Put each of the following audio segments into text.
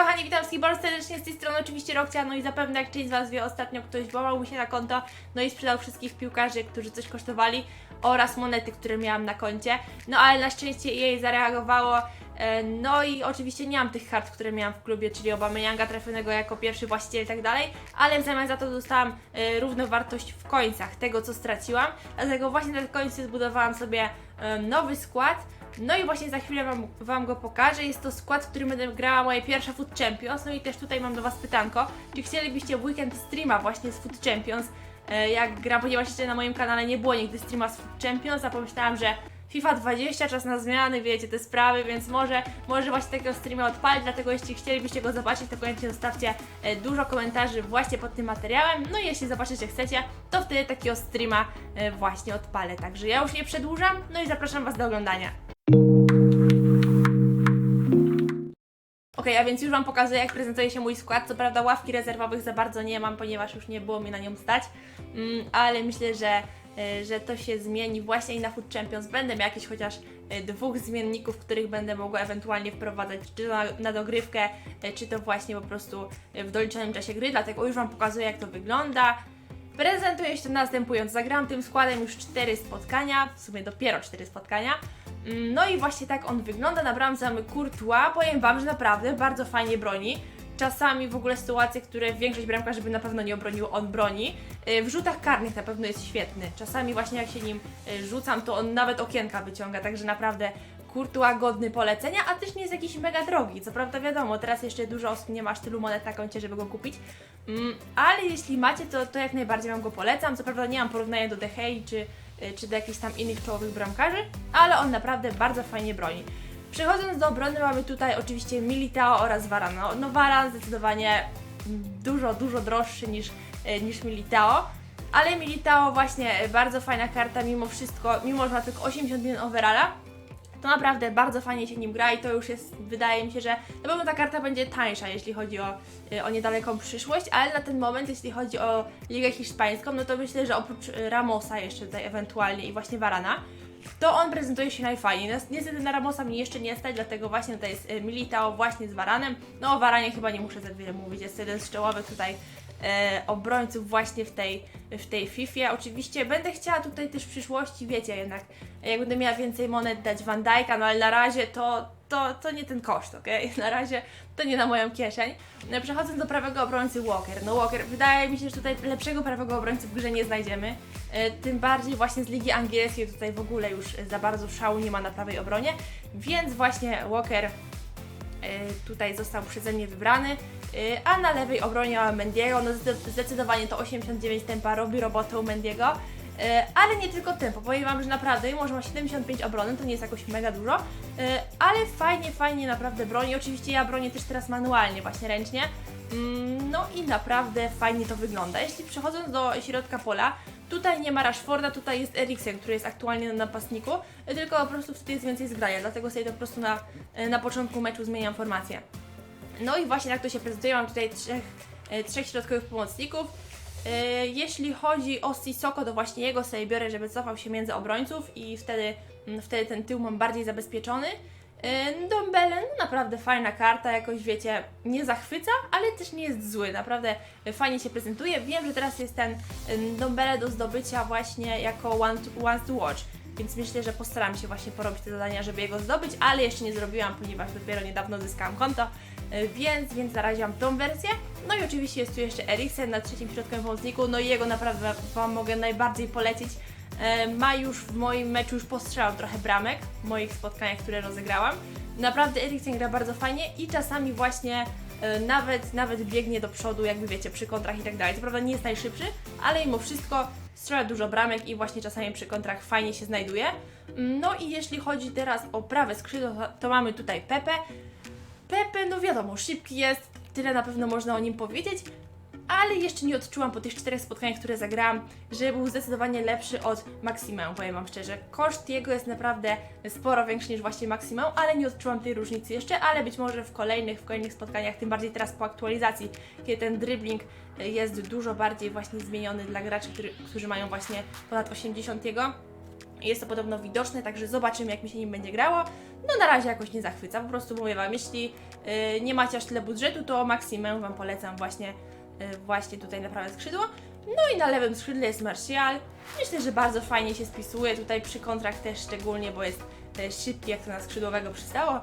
kochani, witam wszystkich bardzo serdecznie z tej strony oczywiście Rokcia, no i zapewne jak część z Was wie, ostatnio ktoś włamał mi się na konto, no i sprzedał wszystkich piłkarzy, którzy coś kosztowali oraz monety, które miałam na koncie, no ale na szczęście jej zareagowało, e, no i oczywiście nie mam tych kart, które miałam w klubie, czyli Obameyanga trafionego jako pierwszy właściciel i tak dalej, ale w zamian za to dostałam e, równowartość w końcach tego, co straciłam, dlatego właśnie na te końce zbudowałam sobie e, nowy skład, no i właśnie za chwilę wam, wam go pokażę. Jest to skład, w którym będę grała moje pierwsze Food Champions. No i też tutaj mam do Was pytanko. Czy chcielibyście w weekend streama właśnie z Food Champions? E, jak gram, ponieważ jeszcze na moim kanale nie było nigdy streama z Food Champions, a pomyślałam, że FIFA 20, czas na zmiany, wiecie, te sprawy, więc może, może właśnie takiego streama odpalić, dlatego jeśli chcielibyście go zobaczyć, to koniecznie zostawcie e, dużo komentarzy właśnie pod tym materiałem. No i jeśli zobaczycie chcecie, to wtedy takiego streama e, właśnie odpalę. Także ja już nie przedłużam, no i zapraszam Was do oglądania. Okej, a więc już Wam pokazuję, jak prezentuje się mój skład. Co prawda ławki rezerwowych za bardzo nie mam, ponieważ już nie było mi na nią stać, mm, ale myślę, że, e, że to się zmieni właśnie i na Food Champions. Będę miał jakieś chociaż e, dwóch zmienników, których będę mogła ewentualnie wprowadzać, czy to na, na dogrywkę, e, czy to właśnie po prostu w doliczonym czasie gry, dlatego już Wam pokazuję, jak to wygląda. Prezentuje się to następująco. Zagrałam tym składem już 4 spotkania, w sumie dopiero 4 spotkania. Mm, No i właśnie tak on wygląda. Na bramce mamy Courtois. Powiem Wam, że naprawdę bardzo fajnie broni. Czasami w ogóle sytuacje, które większość bramkarzy by na pewno nie obronił, on broni. Y, W rzutach karnych na pewno jest świetny. Czasami właśnie jak się nim y, rzucam, to on nawet okienka wyciąga, także naprawdę Courtois godny polecenia, a też nie jest jakiś mega drogi. Co prawda wiadomo, teraz jeszcze dużo osób nie ma aż tylu monet na koncie, żeby go kupić. Mm, ale jeśli macie, to, to jak najbardziej Wam go polecam. Co prawda nie mam porównania do De Gea czy, czy do jakichś tam innych czołowych bramkarzy, ale on naprawdę bardzo fajnie broni. Przechodząc do obrony mamy tutaj oczywiście Militao oraz Varane. No, Varane zdecydowanie dużo, dużo droższy niż, y, niż Militao. Ale Militao właśnie y, bardzo fajna karta mimo wszystko, mimo że ma tylko 81 overalla, to naprawdę bardzo fajnie się nim gra i to już jest, wydaje mi się, że na pewno ta karta będzie tańsza, jeśli chodzi o, y, o niedaleką przyszłość, ale na ten moment, jeśli chodzi o Ligę Hiszpańską, no to myślę, że oprócz Ramosa jeszcze tutaj ewentualnie i właśnie Varana, to on prezentuje się najfajniej. Niestety na Ramosa mnie jeszcze nie stać, dlatego właśnie tutaj jest y, Militao właśnie z Varanem. No o Varanie chyba nie muszę za wiele mówić, jest jeden z czołowych tutaj e, obrońców właśnie w tej, w tej Fifie. Oczywiście będę chciała tutaj też w przyszłości, wiecie, jednak jak będę miała więcej monet dać Van Dijk'a, no ale na razie to, to, to nie ten koszt, okej? Na razie to nie na moją kieszeń. No, przechodząc do prawego obrońcy Walker. No Walker, wydaje mi się, że tutaj lepszego prawego obrońcy w grze nie znajdziemy. E, tym bardziej właśnie z Ligi Angielskiej tutaj w ogóle już za bardzo szału nie ma na prawej obronie, więc właśnie Walker tutaj został przeze mnie wybrany. E, A na lewej obronie mamy Mendiego, no zde- zdecydowanie to 89 tempa robi robotę u Mendiego. E, Ale nie tylko tempo, powiem Wam, że naprawdę, mimo że ma 75 obrony, to nie jest jakoś mega dużo, e, ale fajnie, fajnie naprawdę broni. Oczywiście ja bronię też teraz manualnie, właśnie ręcznie. Mm, No i naprawdę fajnie to wygląda. Jeśli przechodząc do środka pola, tutaj nie ma Rashforda, tutaj jest Eriksen, który jest aktualnie na napastniku, e, tylko po prostu wtedy jest więcej zgrania, dlatego sobie to po prostu na, e, na początku meczu zmieniam formację. No i właśnie tak to się prezentuje. Mam tutaj trzech, e, trzech środkowych pomocników. Jeśli chodzi o Sissoko, to właśnie jego sobie biorę, żeby cofał się między obrońców i wtedy, mm, wtedy ten tył mam bardziej zabezpieczony. E, Dombele, no naprawdę fajna karta, jakoś wiecie, nie zachwyca, ale też nie jest zły, naprawdę e, fajnie się prezentuje. Wiem, że teraz jest ten e, Dombele do zdobycia właśnie jako one to, one to watch, więc myślę, że postaram się właśnie porobić te zadania, żeby jego zdobyć, ale jeszcze nie zrobiłam, ponieważ dopiero niedawno zyskałam konto, więc, więc na tą wersję. No i oczywiście jest tu jeszcze Eriksen na trzecim środkowym pomocniku, no i jego naprawdę Wam mogę najbardziej polecić. E, Ma już w moim meczu już postrzelał trochę bramek w moich spotkaniach, które rozegrałam. Naprawdę Eriksen gra bardzo fajnie i czasami właśnie e, nawet, nawet biegnie do przodu, jakby wiecie, przy kontrach i tak dalej. Co prawda nie jest najszybszy, ale mimo wszystko strzela dużo bramek i właśnie czasami przy kontrach fajnie się znajduje. No i jeśli chodzi teraz o prawe skrzydło, to mamy tutaj Pepe. Pepe, no wiadomo, szybki jest, tyle na pewno można o nim powiedzieć, ale jeszcze nie odczułam po tych czterech spotkaniach, które zagrałam, że był zdecydowanie lepszy od Maximę, powiem Wam szczerze. Koszt jego jest naprawdę sporo większy niż właśnie Maximę, ale nie odczułam tej różnicy jeszcze, ale być może w kolejnych, w kolejnych spotkaniach, tym bardziej teraz po aktualizacji, kiedy ten dribbling jest dużo bardziej właśnie zmieniony dla graczy, który, którzy mają właśnie ponad 80 jego. Jest to podobno widoczne, także zobaczymy, jak mi się nim będzie grało. no na razie jakoś nie zachwyca. Po prostu mówię Wam, jeśli y, nie macie aż tyle budżetu, to maksimum Wam polecam właśnie, właśnie tutaj na prawe skrzydło. No i na lewym skrzydle jest Martial. Myślę, że bardzo fajnie się spisuje tutaj przy kontrach też szczególnie, bo jest e, szybki, jak to na skrzydłowego przystało.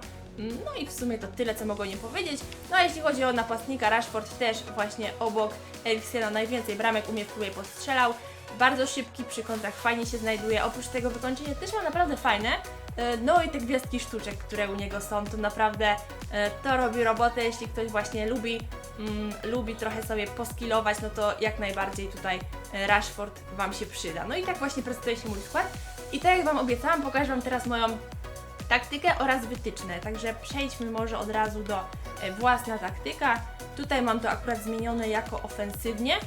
No i w sumie to tyle, co mogę nie powiedzieć. No a jeśli chodzi o napastnika, Rashford też właśnie obok Eriksena najwięcej bramek umie w klubie postrzelał. Bardzo szybki, przy kontrach fajnie się znajduje. Oprócz tego wykończenie też ma naprawdę fajne. E, No i te gwiazdki sztuczek, które u niego są, to naprawdę to robi robotę. Jeśli ktoś właśnie lubi, mm, lubi trochę sobie poskilować, no to jak najbardziej tutaj e, Rashford Wam się przyda. No i tak właśnie prezentuje się mój skład. I tak jak Wam obiecałam, pokażę Wam teraz moją taktykę oraz wytyczne. Także przejdźmy może od razu do e, własna taktyka. Tutaj mam to akurat zmienione jako ofensywnie.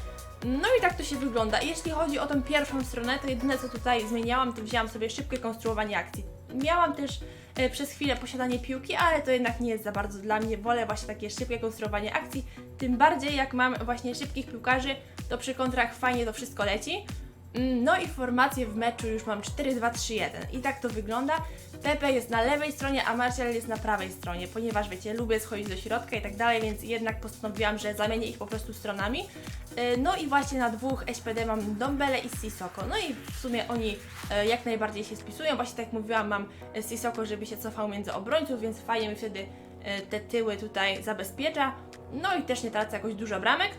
No i tak to się wygląda. Jeśli chodzi o tą pierwszą stronę, to jedyne co tutaj zmieniałam, to wzięłam sobie szybkie konstruowanie akcji. Miałam też e, przez chwilę posiadanie piłki, ale to jednak nie jest za bardzo dla mnie. Wolę właśnie takie szybkie konstruowanie akcji. Tym bardziej jak mam właśnie szybkich piłkarzy, to przy kontrach fajnie to wszystko leci. Mm, No i formację w meczu już mam 4-2-3-1 i tak to wygląda. Pepe jest na lewej stronie, a Martial jest na prawej stronie, ponieważ wiecie, lubię schodzić do środka i tak dalej, więc jednak postanowiłam, że zamienię ich po prostu stronami. Yy, No i właśnie na dwóch SPD mam Dombele i Sissoko. No i w sumie oni e, jak najbardziej się spisują. Właśnie tak jak mówiłam, mam e, Sissoko, żeby się cofał między obrońców, więc fajnie mi wtedy e, te tyły tutaj zabezpiecza. No i też nie tracę jakoś dużo bramek.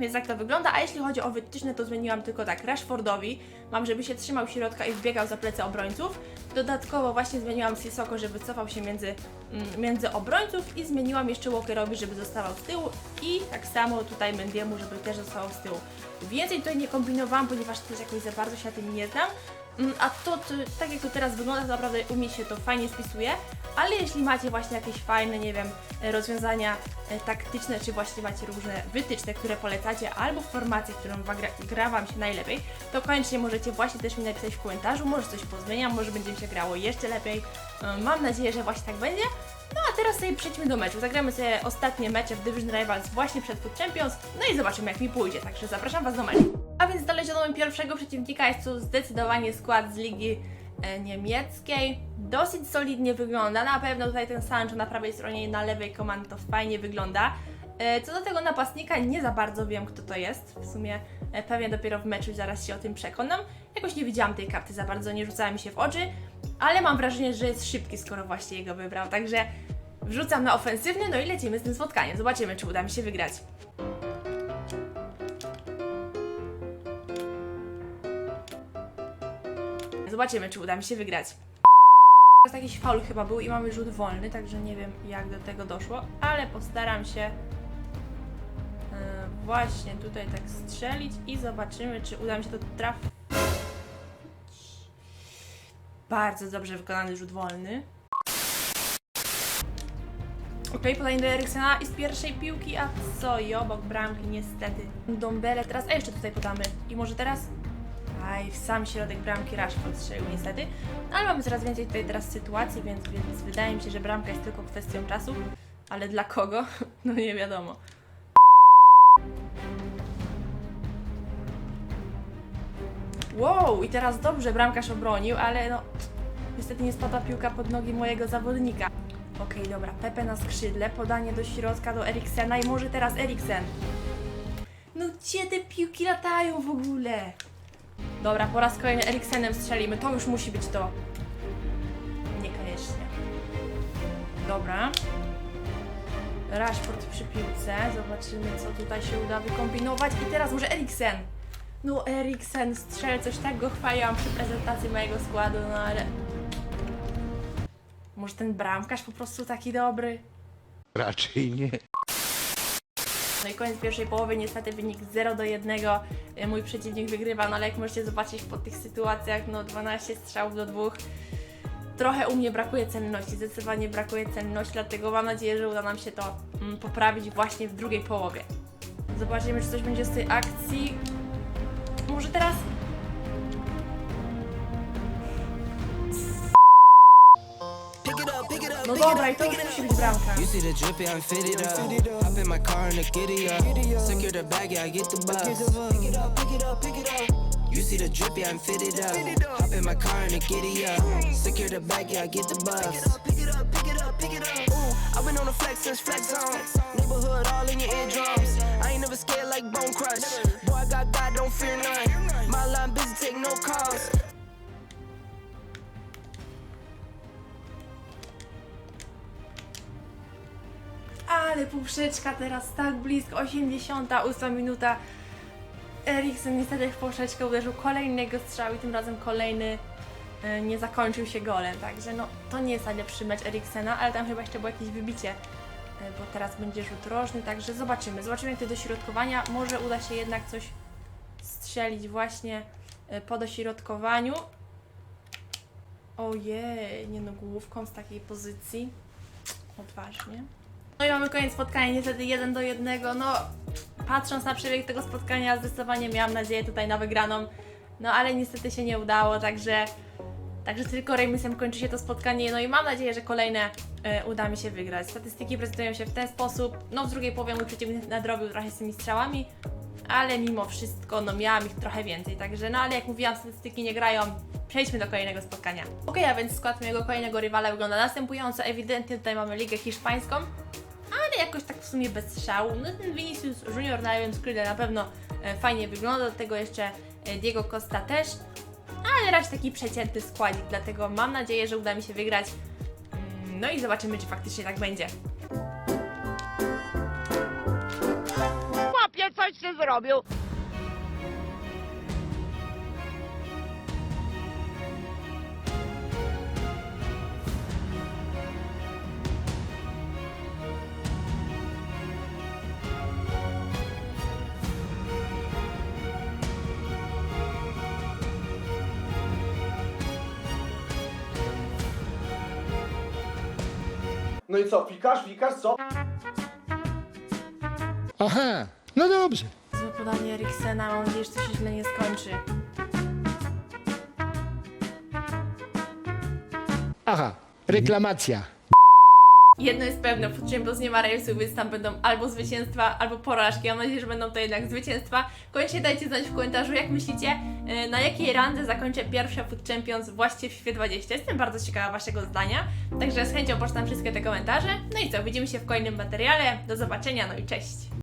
Więc tak to wygląda, a jeśli chodzi o wytyczne, to zmieniłam tylko tak Rashfordowi. Mam, żeby się trzymał środka i wbiegał za plecy obrońców. Dodatkowo właśnie zmieniłam Sissoko, żeby cofał się między, mm, między obrońców i zmieniłam jeszcze Walkerowi, żeby zostawał z tyłu i tak samo tutaj Mendiemu, żeby też zostawał z tyłu. Więcej tutaj nie kombinowałam, ponieważ też jakoś za bardzo się na tym nie znam. Mm, A to, tak jak to teraz wygląda, to naprawdę u mnie się to fajnie spisuje, ale jeśli macie właśnie jakieś fajne, nie wiem, e, rozwiązania e, taktyczne, czy właśnie macie różne wytyczne, które polecacie, albo formacje, którą gra, gra Wam się najlepiej, to koniecznie możecie właśnie też mi napisać w komentarzu, może coś pozmieniam, może będzie mi się grało jeszcze lepiej. E, Mam nadzieję, że właśnie tak będzie. Teraz sobie przejdźmy do meczu. Zagramy sobie ostatnie mecze w Division Rivals właśnie przed Food Champions, no i zobaczymy jak mi pójdzie, także zapraszam Was do meczu. A więc znaleziono mi pierwszego przeciwnika, jest to zdecydowanie skład z ligi e, niemieckiej. Dosyć solidnie wygląda, na pewno tutaj ten Sancho na prawej stronie i na lewej komand to fajnie wygląda. E, Co do tego napastnika, nie za bardzo wiem kto to jest. W sumie e, pewnie dopiero w meczu zaraz się o tym przekonam. Jakoś nie widziałam tej karty za bardzo, nie rzucała mi się w oczy, ale mam wrażenie, że jest szybki, skoro właśnie jego wybrał. Także wrzucam na ofensywny, no i lecimy z tym spotkaniem. Zobaczymy, czy uda mi się wygrać. Zobaczymy, czy uda mi się wygrać. Teraz jakiś faul chyba był i mamy rzut wolny, także nie wiem jak do tego doszło, ale postaram się e, właśnie tutaj tak strzelić i zobaczymy, czy uda mi się to trafić. Bardzo dobrze wykonany rzut wolny. Okej, podanie do Eriksena i z pierwszej piłki, a co i obok bramki niestety. Dombele teraz, a jeszcze tutaj podamy. I może teraz? Aj, w sam środek bramki Rashford strzelił niestety. Ale mamy coraz więcej tutaj teraz sytuacji, więc, więc wydaje mi się, że bramka jest tylko kwestią czasu. Ale dla kogo? No nie wiadomo. Wow, i teraz dobrze bramkarz obronił, ale no niestety nie spadła piłka pod nogi mojego zawodnika. Okej, dobra, Pepe na skrzydle, podanie do środka do Eriksena i może teraz Eriksen. No gdzie te piłki latają w ogóle? Dobra, po raz kolejny Eriksenem strzelimy, to już musi być to. Niekoniecznie. Dobra. Rashford przy piłce, zobaczymy co tutaj się uda wykombinować i teraz może Eriksen. No Eriksen strzel, coś tak go chwaliłam przy prezentacji mojego składu, no ale... Może ten bramkarz po prostu taki dobry? Raczej nie. No i koniec pierwszej połowy, niestety wynik 0 do 1. E, Mój przeciwnik wygrywa, no ale jak możecie zobaczyć po tych sytuacjach, no 12 strzałów do dwóch. Trochę u mnie brakuje celności, zdecydowanie brakuje celności, dlatego mam nadzieję, że uda nam się to mm, poprawić właśnie w drugiej połowie. Zobaczymy, czy coś będzie z tej akcji. Może teraz? No dobra, i to już musi być bramka. You see the drippy, I'm fitted up. Hop in my car and the giddy up. Secure the bag, yeah, I get the bus. Pick it up, pick it up, pick it up. You see the drip, yeah, I'm fitted up. Hop in my car and a giddy up. Secure the bag, yeah, I get the bus. Pick it up, pick it up, pick it up. Ooh, I've been on the flex since flex on. Neighborhood all in your eardrums. I ain't never scared like Bone Crush. Ale poprzeczka teraz tak blisko, 88 minuta. Eriksen niestety w poprzeczkę uderzył kolejnego strzału i tym razem kolejny e, nie zakończył się golem, także no to nie jest najlepszy mecz Eriksena, ale tam chyba jeszcze było jakieś wybicie, e, bo teraz będzie rzut rożny, także zobaczymy, zobaczymy jak to dośrodkowania, może uda się jednak coś strzelić właśnie e, po dośrodkowaniu. Ojej, nie no, główką z takiej pozycji, odważnie. No i mamy koniec spotkania, niestety 1 do 1. No, patrząc na przebieg tego spotkania, zdecydowanie miałam nadzieję tutaj na wygraną. No ale niestety się nie udało, także, także tylko remisem kończy się to spotkanie. No i mam nadzieję, że kolejne e, uda mi się wygrać. Statystyki prezentują się w ten sposób. No w drugiej połowie mój przeciwnik nadrobił trochę z tymi strzałami, ale mimo wszystko no miałam ich trochę więcej. Także no ale jak mówiłam, statystyki nie grają. Przejdźmy do kolejnego spotkania. Ok, a więc skład mojego kolejnego rywala wygląda następująco. Ewidentnie tutaj mamy ligę hiszpańską jakoś tak w sumie bez strzału. No ten Vinicius Junior na na pewno e, fajnie wygląda, do tego jeszcze e, Diego Costa też, ale raczej taki przeciętny składnik, dlatego mam nadzieję, że uda mi się wygrać. Mm, No i zobaczymy, czy faktycznie tak będzie. Chłopie, coś ty zrobił. No i co, pikasz, wikasz, co? Aha, no dobrze. Złe podanie Eriksena, mam nadzieję, że to się źle nie skończy. Aha, reklamacja. Jedno jest pewne, w Champions nie ma rejsu, więc tam będą albo zwycięstwa, albo porażki. Mam nadzieję, że będą to jednak zwycięstwa. Koniecznie dajcie znać w komentarzu, jak myślicie, na jakiej randze zakończę pierwsze Food Champions właśnie w FIFA 20. Jestem bardzo ciekawa Waszego zdania, także z chęcią poczytam wszystkie te komentarze. No i co, widzimy się w kolejnym materiale. Do zobaczenia, no i cześć!